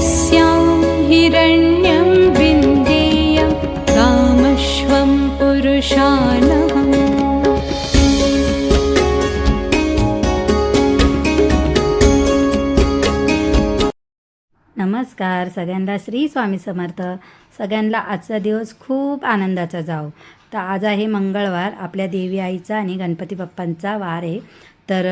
यस्यां हिरण्यं विन्देयं कामश्वं पुरुषानहम् नमस्कार सगळ्यांना श्री स्वामी समर्थ. सगळ्यांना आजचा दिवस खूप आनंदाचा जाओ तर आज आहे मंगळवार आपल्या देवी आईचा आणि गणपती बाप्पांचा वार आहे. तर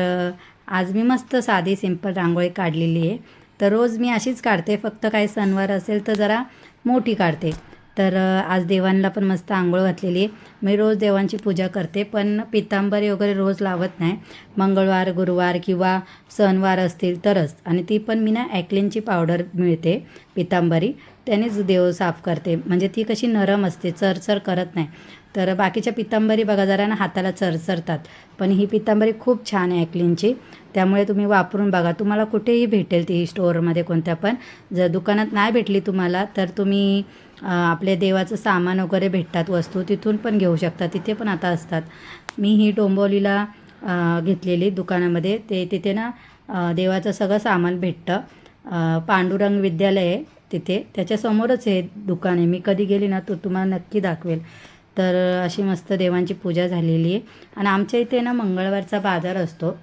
आज मी मस्त साधी सिंपल रांगोळी काढलेली आहे. तर रोज मी अशीच काढते. फक्त काही सणवार असेल तर जरा मोठी काढते. तर आज देवांना पण मस्त आंघोळ घातलेली आहे. मी रोज देवांची पूजा करते पण पितांबरी वगैरे रोज लावत नाही. मंगळवार गुरुवार किंवा सणवार असतील तरच. आणि ती पण मी ना ॲक्लिनची पावडर मिळते पितांबरी. त्यानेच देव साफ करते. म्हणजे ती कशी नरम असते चरचर करत नाही. तर बाकीच्या पितांबरी बघा जरा ना हाताला चरचरतात. पण ही पितांबरी खूप छान आहे ॲक्लिनची त्यामुळे तुम्ही वापरून बघा. तुम्हाला कुठेही भेटेल ती स्टोअरमध्ये कोणत्या पण. जर दुकानात नाही भेटली तुम्हाला तर तुम्ही आपले देवाचं सामान वगैरे भेटतात वस्तू तिथून पण घेऊ शकता. तिथे पण आता असतात. मी ही डोंबवलीला घेतलेली दुकानामध्ये. ते तिथे ना देवाचं सगळं सामान भेटतं. पांडुरंग विद्यालय आहे तिथे. त्याच्यासमोरच हे दुकान आहे. मी कधी गेली ना तो तुम्हाला नक्की दाखवेल. तर अशी मस्त देवांची पूजा झालेली आहे. आणि आमच्या इथे ना मंगळवारचा बाजार असतो.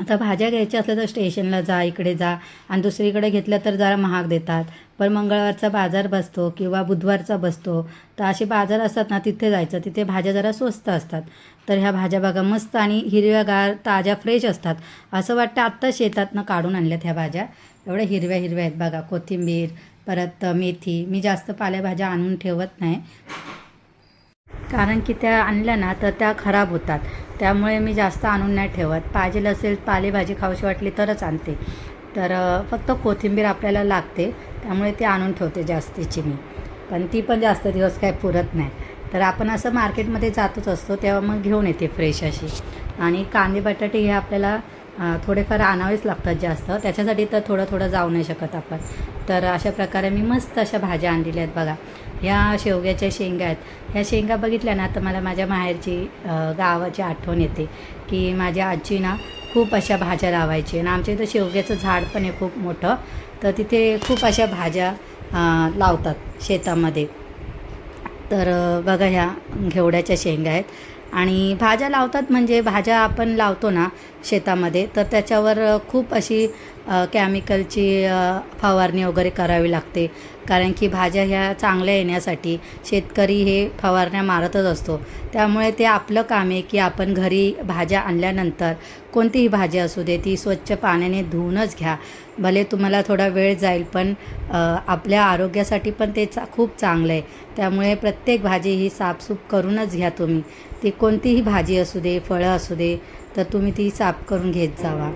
आता भाज्या घ्यायच्या असल्या तर स्टेशनला जा इकडे जा. आणि दुसरीकडे घेतल्या तर जरा महाग देतात. पण मंगळवारचा बाजार बसतो किंवा बुधवारचा बसतो. तर असे बाजार असतात ना तिथे जायचं. तिथे भाज्या जरा स्वस्त असतात. तर ह्या भाज्या बघा मस्त आणि हिरव्यागार ताज्या फ्रेश असतात. असं वाटतं आत्ता शेतातनं काढून आणल्यात ह्या भाज्या. एवढ्या हिरव्या हिरव्या आहेत बघा. कोथिंबीर परत मेथी. मी जास्त पालेभाज्या आणून ठेवत नाही. कारण की त्या आणल्या ना तर त्या खराब होतात. त्यामुळे मी जास्त आणून नाही ठेवत. पाहिजेल असेल पालेभाजी खाऊशी वाटली तरच आणते. तर फक्त कोथिंबीर आपल्याला लागते. त्यामुळे ती आणून ठेवते जास्तीची मी. पण ती पण जास्त दिवस काय पुरत नाही. तर आपण असं मार्केटमध्ये जातच असतो तेव्हा मग घेऊन येते फ्रेश अशी. आणि कांदे बटाटे हे आपल्याला थोडेफार आणावेच लागतात जास्त. त्याच्यासाठी तर थोडं थोडं जाऊ नाही शकत आपण. तर अशा प्रकारे मी मस्त अशा भाज्या आणलेल्या आहेत बघा. ह्या शेवग्याच्या शेंगा आहेत. ह्या शेंगा बघितल्या ना तर मला माझ्या माहेरची गावाची आठवण येते की माझ्या आजी ना खूप अशा भाज्या लावायची. आणि आमच्या इथं शेवग्याचं झाड पण आहे खूप मोठं. तर तिथे खूप अशा भाज्या लावतात शेतामध्ये. तर बघा ह्या घेवड्याच्या शेंगा आहेत. आणि भाज्या लावतात म्हणजे भाज्या आपण लावतो ना शेतामध्ये तर त्याच्यावर खूप अशी केमिकलची फवारणी वगैरे करावी लागते. कारण की भाज्या ह्या चांगल्या येण्यासाठी शेतकरी हे फवारण्या मारतच असतो. त्यामुळे ते आपलं काम आहे की आपण घरी भाज्या आणल्यानंतर कोणतीही भाजी असू दे ती स्वच्छ पाण्याने धुवूनच घ्या. भले तुम्हाला थोडा वेळ जाईल पण आपल्या आरोग्यासाठी पण ते चा खूप चांगलं आहे. त्यामुळे प्रत्येक भाजी ही साफसूफ करूनच घ्या तुम्ही. ती कोणतीही भाजी असू दे फळं असू दे तर तुम्ही ती साफ करून घेत जावा.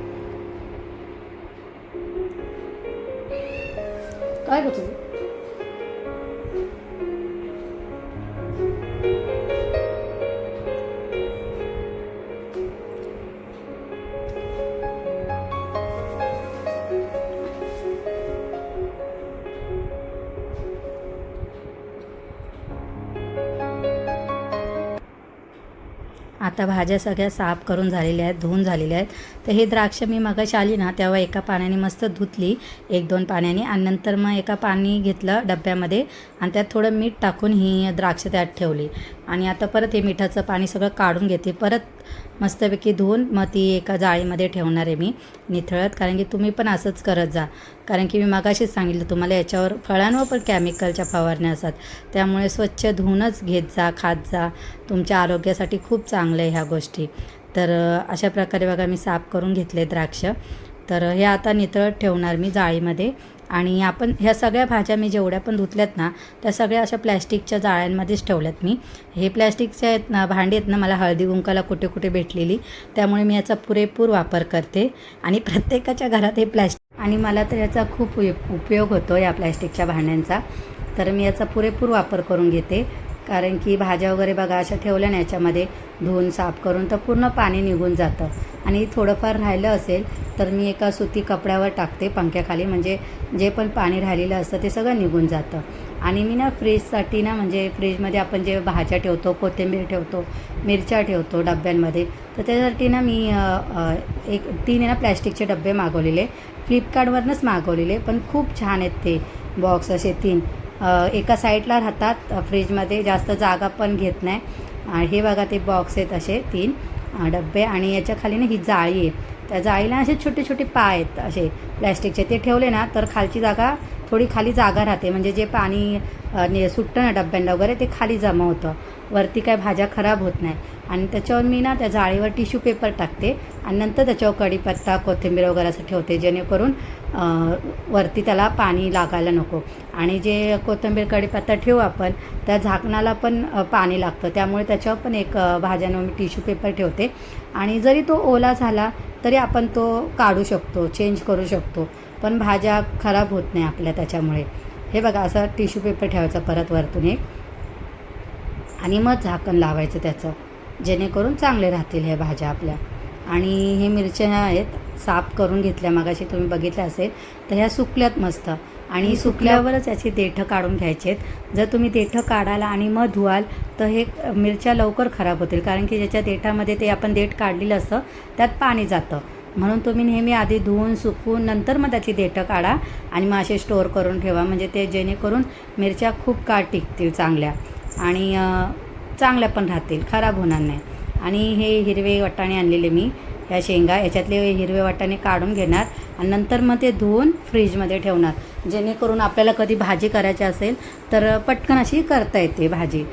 काय करतो आता भाज्या सगळ्या साफ करून झालेल्या आहेत धुवून झालेल्या आहेत. तर हे द्राक्ष मी मगाशी आली ना तेव्हा एका पाण्याने मस्त धुतली. एक दोन पाण्याने. आणि नंतर मग एका पाणी घेतलं डब्यामध्ये आणि त्यात थोडं मीठ टाकून ही द्राक्ष त्यात ठेवली. आणि आता परत हे मिठाचं पाणी सगळं काढून घेते. परत मस्तपैकी धुवून मग ती एका जाळीमध्ये ठेवणार आहे मी निथळत. कारण की तुम्ही पण असंच करत जा. कारण की मी मगाशीच सांगितलं तुम्हाला याच्यावर फळांवर पण केमिकलच्या फवारण्या असतात. त्यामुळे स्वच्छ धुवूनच घेत जा खात जा. तुमच्या आरोग्यासाठी खूप चांगलं आहे ह्या गोष्टी. तर अशा प्रकारे बघा मी साफ करून घेतले द्राक्ष. तर हे आता नितळत ठेवणार मी जाळीमध्ये. आणि आपण ह्या सगळ्या भाज्या मी जेवढ्या पण धुतल्यात ना त्या सगळ्या अशा प्लॅस्टिकच्या जाळ्यांमध्येच ठेवल्यात मी. हे प्लॅस्टिकचे आहेत ना भांडी आहेत ना मला हळदी कुंकाला कुठे कुठे भेटलेली त्यामुळे मी याचा पुरेपूर वापर करते. आणि प्रत्येकाच्या घरात हे प्लॅस्टिक आणि मला तर याचा खूप उपयोग होतो या प्लॅस्टिकच्या भांड्यांचा. तर मी याचा पुरेपूर वापर करून घेते. कारण की भाज्या वगैरे बघा अशा ठेवल्या ना याच्यामध्ये. धुवून साफ करून तर पूर्ण पाणी निघून जातं. आणि थोडंफार राहिलं असेल तर मी एका सुती कपड्यावर टाकते पंख्याखाली. म्हणजे जे पण पाणी राहिलेलं असतं ते सगळं निघून जातं. आणि मी ना फ्रीजसाठी ना म्हणजे फ्रीजमध्ये आपण जे भाज्या ठेवतो कोथिंबीर ठेवतो मिरच्या ठेवतो डब्यांमध्ये तर त्यासाठी ना मी एक तीन आहे ना प्लॅस्टिकचे डबे मागवलेले. फ्लिपकार्टवरनंच मागवलेले पण खूप छान आहेत ते. बॉक्स असे तीन. एका साईडला राहतात फ्रीजमध्ये जास्त जागा पण घेत नाही. आणि हे बघा ते बॉक्स आहेत असे तीन डब्बे डबे आणि याच्या खाली ना ही जाळी आहे. त्या जाळीला असे छोटे छोटे पाय आहेत असे प्लॅस्टिकचे ते ठेवले ना तर खालची जागा थोडी खाली जागा राहते. म्हणजे जे पाणी सुटतं ना डब्यांना वगैरे ते खाली जमा होतं. वरती काय भाज्या खराब होत नाही. आणि त्याच्यावर मी ना त्या जाळीवर टिश्यू पेपर टाकते. आणि नंतर त्याच्यावर कढीपत्ता कोथिंबीर वगैरे असं ठेवते जेणेकरून वरती त्याला पाणी लागायला नको. आणि जे कोथिंबीर कढीपत्ता ठेवू आपण त्या झाकणाला पण पाणी लागतं. त्यामुळे त्याच्यावर पण एक भाज्यानं भाज्यांवर मी टिश्यू पेपर ठेवते. आणि जरी तो ओला झाला तरी आपण तो काढू शकतो चेंज करू शकतो. पण भाज्या खराब होत नाही आपल्या त्याच्यामुळे. हे बघा असं टिश्यू पेपर ठेवायचा परत वरतून एक. आणि मग झाकण लावायचं त्याचं जेणेकरून चांगले राहतील ह्या भाज्या आपल्या. आणि हे मिरच्या आहेत साफ करून घेतल्या. मगाशी तुम्ही बघितल्या असेल तर ह्या सुकल्यात मस्त. आणि सुकल्यावरच याची देठं काढून घ्यायचे आहेत. जर तुम्ही देठं काढाल आणि मग धुवाल तर हे मिरच्या लवकर खराब होतील. कारण की ज्याच्या देठामध्ये ते आपण देठ काढलेलं असतं त्यात पाणी जातं. म्हणून तुम्ही नेहमी आधी धुवून सुकवून नंतर मग त्याची देठं काढा आणि मग असे स्टोअर करून ठेवा. म्हणजे ते जेणेकरून मिरच्या खूप काळ टिकतील चांगल्या. आणि चांगल्या पण राहतील खराब होणार नाही. आणि हे हिरवे वाटाणे आणलेले मी. ह्या शेंगा याच्यातले हिरवे वाटाणे काढून घेणार. आणि नंतर मग ते धुवून फ्रीजमध्ये ठेवणार. जेणेकरून आपल्याला कधी भाजी करायची असेल तर पटकन अशी करता येते भाजी.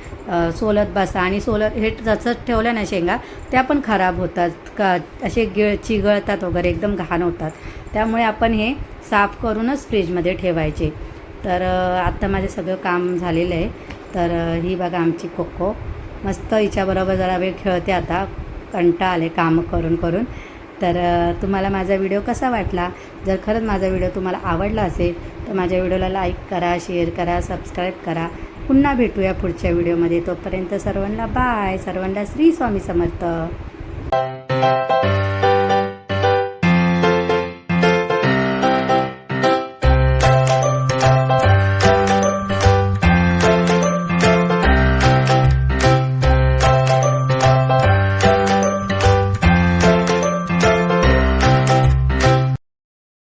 सोलत बसा आणि सोलत हे जसंच ठेवल्या ना शेंगा त्या पण खराब होतात. का असे गिळ चिघळतात वगैरे एकदम घाण होतात. त्यामुळे आपण हे साफ करूनच फ्रीजमध्ये ठेवायचे. तर आत्ता माझे सगळं काम झालेलं आहे. तर ही बघा आमची कोको मस्त हिच्याबरोबर जरा वेळ खेळते आता. कंटा आले कामं करून करून तर तुम्हाला माझा व्हिडिओ कसा वाटला? जर खरंच माझा व्हिडिओ तुम्हाला आवडला असेल तर माझ्या व्हिडिओला लाईक करा शेअर करा सबस्क्राईब करा. पुन्हा भेटूया पुढच्या व्हिडिओमध्ये. तोपर्यंत सर्वांना बाय सर्वांना श्री स्वामी समर्थ.